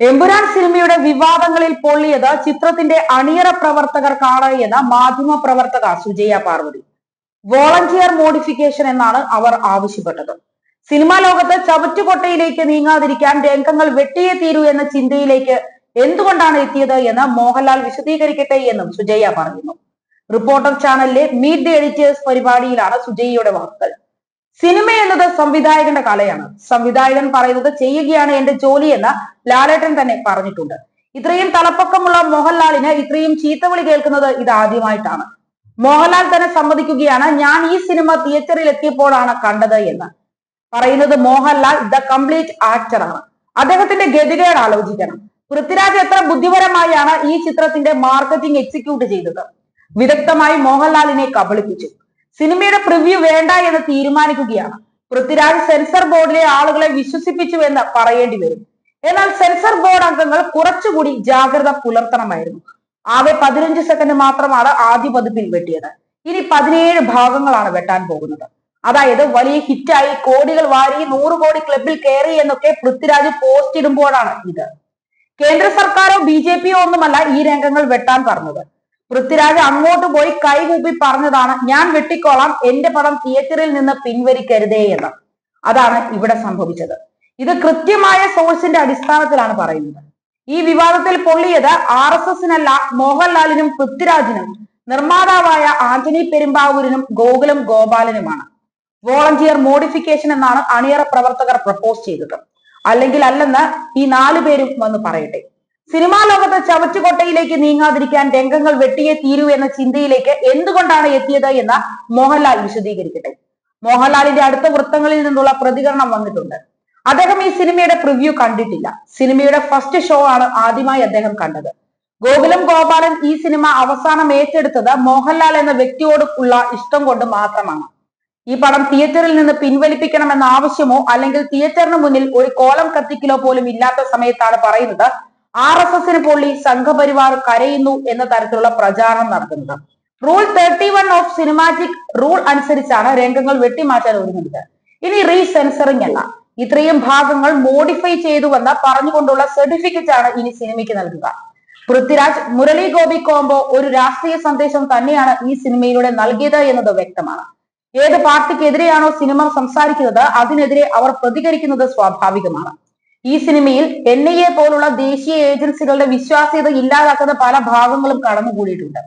എമ്പുരാൻ സിനിമയുടെ വിവാദങ്ങളിൽ പൊള്ളിയത് ചിത്രത്തിന്റെ അണിയറ പ്രവർത്തകർക്കാണ് എന്ന് മാധ്യമ പ്രവർത്തക സുജയ പാർവതി. വോളണ്ടിയർ മോഡിഫിക്കേഷൻ എന്നാണ് അവർ ആവശ്യപ്പെട്ടത്. സിനിമാ ലോകത്ത് ചവറ്റുകൊട്ടയിലേക്ക് നീങ്ങാതിരിക്കാൻ രംഗങ്ങൾ വെട്ടിയേ തീരൂ എന്ന ചിന്തയിലേക്ക് എന്തുകൊണ്ടാണ് എത്തിയത് എന്ന് മോഹൻലാൽ വിശദീകരിക്കട്ടെ എന്നും സുജയ പറയുന്നു. റിപ്പോർട്ടർ ചാനലിലെ മീറ്റ് ദി എഡിറ്റേഴ്സ് പരിപാടിയിലാണ് സുജയയുടെ വാക്കുകൾ സിനിമ എന്നത് സംവിധായകന്റെ കലയാണ്. സംവിധായകൻ പറയുന്നത് ചെയ്യുകയാണ് എന്റെ ജോലി എന്ന ലാലേട്ടൻ തന്നെ പറഞ്ഞിട്ടുണ്ട്. ഇത്രയും തലപ്പക്കമുള്ള മോഹൻലാലിന് ഇത്രയും ചീത്തവിളി കേൾക്കുന്നത് ഇത് ആദ്യമായിട്ടാണ്. മോഹൻലാൽ തന്നെ സമ്മതിക്കുകയാണ് ഞാൻ ഈ സിനിമ തിയേറ്ററിൽ എത്തിയപ്പോഴാണ് കണ്ടത് എന്ന്. പറയുന്നത് മോഹൻലാൽ ദ കംപ്ലീറ്റ് ആക്ടർ ആണ്. അദ്ദേഹത്തിന്റെ ഗതികേട് ആലോചിക്കണം. പൃഥ്വിരാജ് എത്ര ബുദ്ധിപരമായാണ് ഈ ചിത്രത്തിന്റെ മാർക്കറ്റിംഗ് എക്സിക്യൂട്ട് ചെയ്തത്. വിദഗ്ധമായി മോഹൻലാലിനെ കബളിപ്പിച്ചു. സിനിമയുടെ പ്രിവ്യൂ വേണ്ട എന്ന് തീരുമാനിക്കുകയാണ്. പൃഥ്വിരാജ് സെൻസർ ബോർഡിലെ ആളുകളെ വിശ്വസിപ്പിച്ചു എന്ന് പറയേണ്ടി വരും. എന്നാൽ സെൻസർ ബോർഡ് അംഗങ്ങൾ കുറച്ചുകൂടി ജാഗ്രത പുലർത്തണമായിരുന്നു. ആകെ പതിനഞ്ച് സെക്കൻഡ് മാത്രമാണ് ആദ്യ പതിപ്പിൽ വെട്ടിയത്. ഇനി പതിനേഴ് ഭാഗങ്ങളാണ് വെട്ടാൻ പോകുന്നത്. അതായത് വലിയ ഹിറ്റായി കോടികൾ വാരി നൂറ് കോടി ക്ലബിൽ കയറി എന്നൊക്കെ പൃഥ്വിരാജ് പോസ്റ്റ് ഇടുമ്പോഴാണ് ഇത്. കേന്ദ്ര സർക്കാരോ ബി ജെ പിയോ ഒന്നുമല്ല ഈ രംഗങ്ങൾ വെട്ടാൻ പറഞ്ഞത്. പൃഥ്വിരാജ് അങ്ങോട്ട് പോയി കൈകൂപ്പി പറഞ്ഞതാണ് ഞാൻ വെട്ടിക്കോളാം എന്റെ പടം തിയേറ്ററിൽ നിന്ന് പിൻവലിക്കരുതേ എന്ന്. അതാണ് ഇവിടെ സംഭവിച്ചത്. ഇത് കൃത്യമായ സോഴ്സിന്റെ അടിസ്ഥാനത്തിലാണ് പറയുന്നത്. ഈ വിവാദത്തിൽ പൊള്ളിയത് ആർ എസ് എസിനല്ല മോഹൻലാലിനും പൃഥ്വിരാജിനും നിർമ്മാതാവായ ആന്റണി പെരുമ്പാവൂരിനും ഗോകുലം ഗോപാലനുമാണ്. വോളണ്ടിയർ മോഡിഫിക്കേഷൻ എന്നാണ് അണിയറ പ്രവർത്തകർ പ്രപ്പോസ് ചെയ്തത്. അല്ലെങ്കിൽ അല്ലെന്ന് ഈ നാലു പേരും വന്ന് പറയട്ടെ. സിനിമാ ലോകത്ത് ചവറ്റുകൊട്ടയിലേക്ക് നീങ്ങാതിരിക്കാൻ രംഗങ്ങൾ വെട്ടിയേ തീരൂ എന്ന ചിന്തയിലേക്ക് എന്തുകൊണ്ടാണ് എത്തിയത് എന്ന് മോഹൻലാൽ വിശദീകരിക്കട്ടെ. മോഹൻലാലിന്റെ അടുത്ത വൃത്തങ്ങളിൽ നിന്നുള്ള പ്രതികരണം വന്നിട്ടുണ്ട്. അദ്ദേഹം ഈ സിനിമയുടെ പ്രിവ്യൂ കണ്ടിട്ടില്ല. സിനിമയുടെ ഫസ്റ്റ് ഷോ ആണ് ആദ്യമായി അദ്ദേഹം കണ്ടത്. ഗോകുലം ഗോപാലൻ ഈ സിനിമ അവസാനം ഏറ്റെടുത്തത് മോഹൻലാൽ എന്ന വ്യക്തിയോട് ഉള്ള ഇഷ്ടം കൊണ്ട് മാത്രമാണ്. ഈ പടം തിയേറ്ററിൽ നിന്ന് പിൻവലിപ്പിക്കണമെന്ന ആവശ്യമോ അല്ലെങ്കിൽ തിയേറ്ററിന് മുന്നിൽ ഒരു കോലം കത്തിക്കലോ പോലും ഇല്ലാത്ത സമയത്താണ് പറയുന്നത് ആർ എസ് എസിന് പൊള്ളി സംഘപരിവാർ കരയുന്നു എന്ന തരത്തിലുള്ള പ്രചാരണം നടത്തുന്നത്. Rule thirty one of cinematic rule അനുസരിച്ചാണ് രംഗങ്ങൾ വെട്ടിമാറ്റാൻ ഒരുങ്ങുന്നത്. ഇനി റീസെൻസറിംഗ് അല്ല. ഇത്രയും ഭാഗങ്ങൾ മോഡിഫൈ ചെയ്തുവെന്ന് പറഞ്ഞുകൊണ്ടുള്ള സർട്ടിഫിക്കറ്റ് ആണ് ഇനി സിനിമയ്ക്ക് നൽകുക. പൃഥ്വിരാജ് മുരളി ഗോപി കോംബോ ഒരു രാഷ്ട്രീയ സന്ദേശം തന്നെയാണ് ഈ സിനിമയിലൂടെ നൽകിയത് എന്നത് വ്യക്തമാണ്. ഏത് പാർട്ടിക്കെതിരെയാണോ സിനിമ സംസാരിക്കുന്നത് അതിനെതിരെ അവർ പ്രതികരിക്കുന്നത് സ്വാഭാവികമാണ്. ഈ സിനിമയിൽ എൻ ഐ എ പോലുള്ള ദേശീയ ഏജൻസികളുടെ വിശ്വാസ്യത ഇല്ലാതാക്കുന്ന പല ഭാഗങ്ങളും കടന്നുകൂടിയിട്ടുണ്ട്.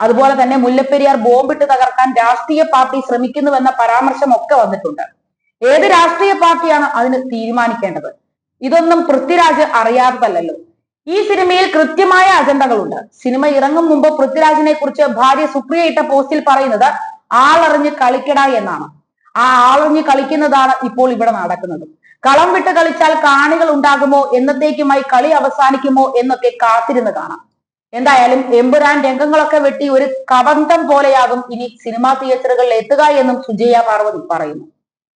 അതുപോലെ തന്നെ മുല്ലപ്പെരിയാർ ബോംബിട്ട് തകർക്കാൻ രാഷ്ട്രീയ പാർട്ടി ശ്രമിക്കുന്നുവെന്ന പരാമർശം ഒക്കെ വന്നിട്ടുണ്ട്. ഏത് രാഷ്ട്രീയ പാർട്ടിയാണ് അതിന് തീരുമാനിക്കേണ്ടത്? ഇതൊന്നും പൃഥ്വിരാജ് അറിയാത്തതല്ലോ ഈ സിനിമയിൽ കൃത്യമായ അജണ്ടകളുണ്ട്. സിനിമ ഇറങ്ങും മുമ്പ് പൃഥ്വിരാജിനെ കുറിച്ച് ഭാര്യ സുപ്രിയ ഇട്ട പോസ്റ്റിൽ പറയുന്നത് ആളറിഞ്ഞ് കളിക്കട എന്നാണ്. ആ ആളറിഞ്ഞ് കളിക്കുന്നതാണ് ഇപ്പോൾ ഇവിടെ നടക്കുന്നത്. കളം വിട്ട് കളിച്ചാൽ കാണികൾ ഉണ്ടാകുമോ? എന്നത്തേക്കുമായി കളി അവസാനിക്കുമോ? എന്നൊക്കെ കാത്തിരുന്ന് കാണാം. എന്തായാലും എമ്പുരാൻ രംഗങ്ങളൊക്കെ വെട്ടി ഒരു കബന്ധം പോലെയാകും ഇനി സിനിമാ തിയേറ്ററുകളിൽ എത്തുക എന്നും സുജയ പാർവതി പറയുന്നു.